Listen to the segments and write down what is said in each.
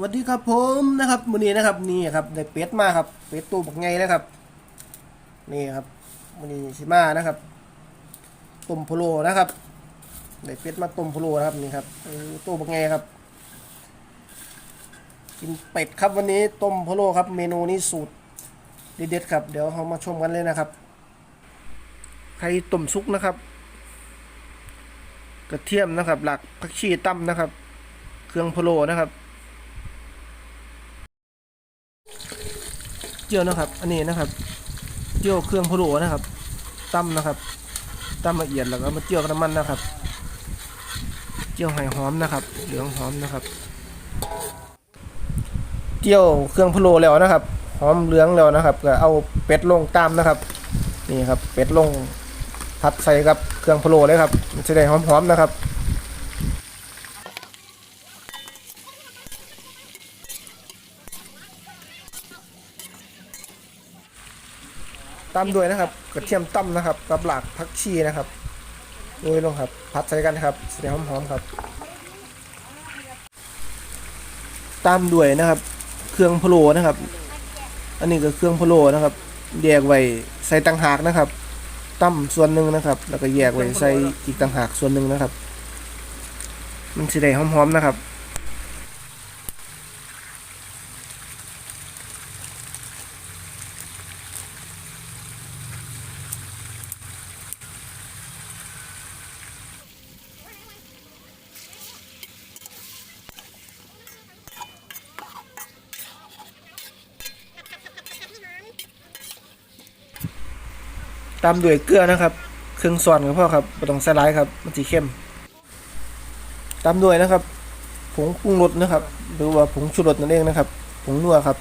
วัสดีครับผมนะครับมื้อนี้นะครับนี่ครับได้เป็ดมาครับเป็ดตัวบักไงนะครับ นี่ครับมื้อนี้สิมานะครับต้มพะโล้นะครับได้เป็ดมาต้มพะโลนะครับนี่ครับตัวบักไงครับ กินเป็ดครับวันนี้ต้มพะโล้ครับ เมนูนี้สูตรเด็ดๆครับ เดี๋ยวเรามาชมกันเลยนะครับไข่ต้มซุกนะครับ กระเทียมนะครับ หลักผักชีตั้มนะครับ เครื่องพะโล้นะครับ เจียวนะครับ อันนี้นะครับ เจียวเครื่องพะโล้นะครับตั้มนะครับตั้มละเอียดแล้วก็มาเจียวกับน้ำมันนะครับ เจียวไห่หอมนะครับ เหลืองหอมนะครับ เจียวเครื่องพะโล้แล้วนะครับ หอมเหลืองแล้วนะครับ ก็เอาเป็ดลงตามนะครับ นี่ครับ เป็ดลงผัดใส่กับเครื่องพะโล้เลยครับมันจะได้หอมๆนะครับ ตามด้วยนะครับกระเทียมต้มนะครับกับหลากผักชีนะครับโรยลงครับพัดใส่กันครับเสียหอมๆครับ ตามด้วยนะครับ เครื่องพะโล้นะครับ อันนี้ก็เครื่องพะโล้นะครับ แยกไว้ใส่ต่างหากนะครับตั้มส่วนหนึ่งนะครับ แล้วก็แยกไว้ใส่อีกต่างหากส่วนหนึ่งนะครับ มันสิได้หอมๆนะครับ ตามด้วยเกลือนะครับเครื่องส่วนกับพ่อครับไม่ต้องใส่ร้ายครับ มันสีเข้ม ตามด้วยนะครับ ผงปรุงรสนะครับ หรือว่าผงชูรสนั่นเองนะครับ ผงนัวครับ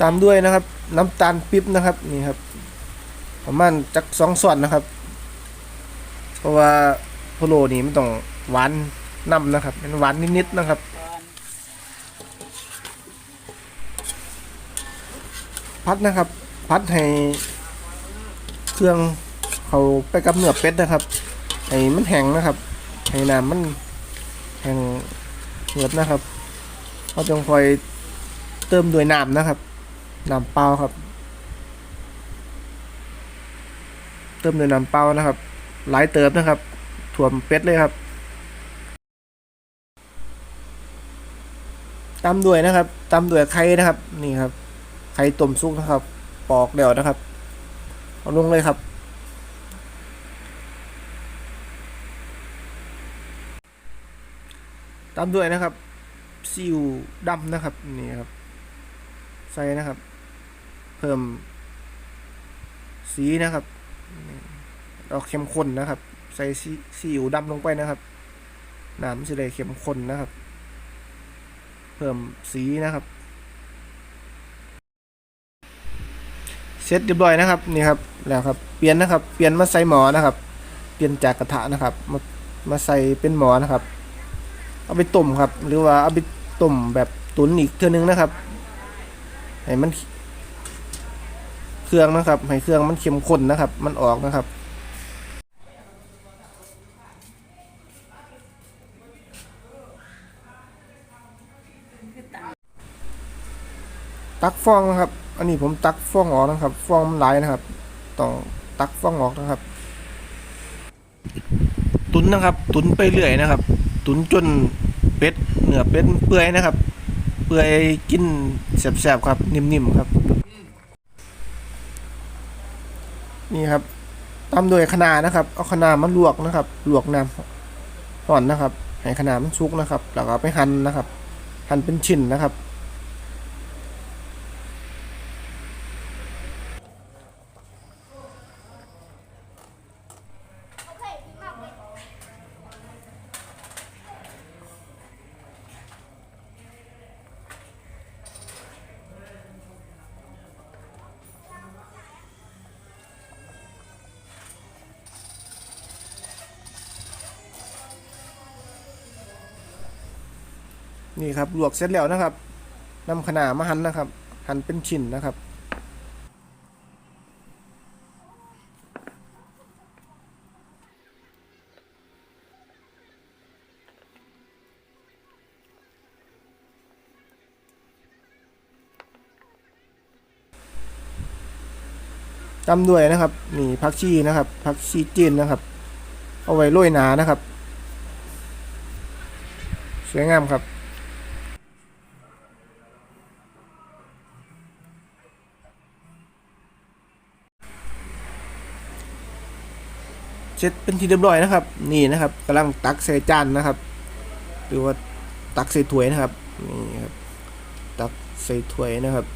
ตามด้วยนะครับ น้ำตาลปิ๊บนะครับนี่ครับ ประมาณจักสองส่วนนะครับ เพราะว่าพโลนี่มันต้องหวานน้ำนะครับเป็นหวานนิดๆนะครับ พัดนะครับ พัดให้เครื่องเขาไปกับเนื้อเป็ดนะครับให้มันแห้งนะครับให้น้ำมันแห้งเหือดนะครับเราจงคอยเติมด้วยน้ำนะครับน้ำเปล่าครับ เติมด้วยน้ำเปล่านะครับ หลายเติมนะครับถ่วมเป็ดเลยครับตามด้วยนะครับตามด้วยไข่นะครับนี่ครับ ไข่ต้มซุกนะครับ ปอกเดี่ยวนะครับ เอาลงเลยครับ ตามด้วยนะครับซีอิ๊วดำนะครับนี่ครับ ใส่นะครับ เพิ่ม สีนะครับเราเข้มข้นนะครับ ใส่ซีซีอิ๊วดำลงไปนะครับน้ำจะได้เข้มข้นนะครับ เพิ่มสีนะครับ เสร็จเรียบร้อยนะครับนี่ครับแล้วครับเปลี่ยนนะครับ เปลี่ยนมาใส่หมอนะครับ เปลี่ยนจากกระทะนะครับ มามาใส่เป็นหมอนะครับ เอาไปต้มครับ หรือว่าเอาไปต้มแบบตุ๋นอีกเท่านึงนะครับให้มันเครื่องนะครับให้เครื่องมันเข้มข้นนะครับ มันออกนะครับตักฟองนะครับ อันนี้ผมตักฟองออกนะครับ ฟองมันหลนะครับ ต้องตักฟองออกนะครับ ตุนนะครับ ตุนไปเรื่อยนะครับ ตุนจนเป็ดเนื้อเป็ดเปื่อยนะครับ เปื่อยกินแสบๆครับ นิ่มๆครับ นี่ครับตามด้วยคะนานะครับ เอาคะนามาลวกนะครับ ลวกน้ำห่อนนะครับให้คะนามันสุกนะครับ แล้วก็ไปหั่นนะครับ หั่นเป็นชิ้นนะครับ นี่ครับลวกเสร็จแล้วนะครับนำขนามาหั่นนะครับ หั่นเป็นชิ้นนะครับตำด้วยนะครับนี่ผักชีนะครับผักชีจีนนะครับ เอาไว้โรยหนานะครับ สวยงามครับ เสร็จเป็นที่เรียบร้อยนะครับ นี่นะครับกำลังตักใส่จานนะครับ หรือว่าตักใส่ถ้วยนะครับนี่ครับตักใส่ถ้วยนะครับ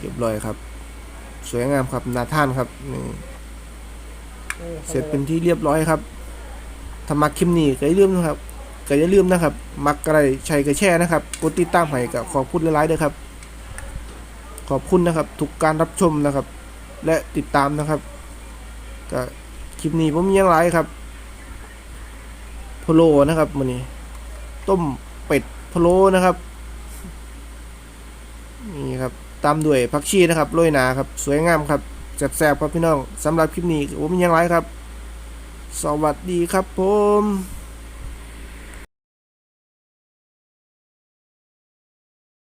เรียบร้อยครับ สวยงามครับน่าทานครับนี่เสร็จเป็นที่เรียบร้อยครับถ้ามักคลิปนี้ก็อย่าลืมนะครับก็อย่าลืมนะครับ มักอะไรใช้ก็แช่นะครับกดติดตามให้กับขอบคุณหลายๆด้วยครับ ขอบคุณนะครับทุกการรับชมนะครับ และติดตามนะครับก็ คลิปนี้ผมมีอย่างไรครับพะโลนะครับมันนี้ ต้มเป็ดพะโลนะครับ นี่ครับ ตามด้วยผักชีนะครับโรยหนาครับ สวยงามครับแซ่บๆครับพี่น้องสำหรับคลิปนี้ผมมีอย่างไรครับ สวัสดีครับผม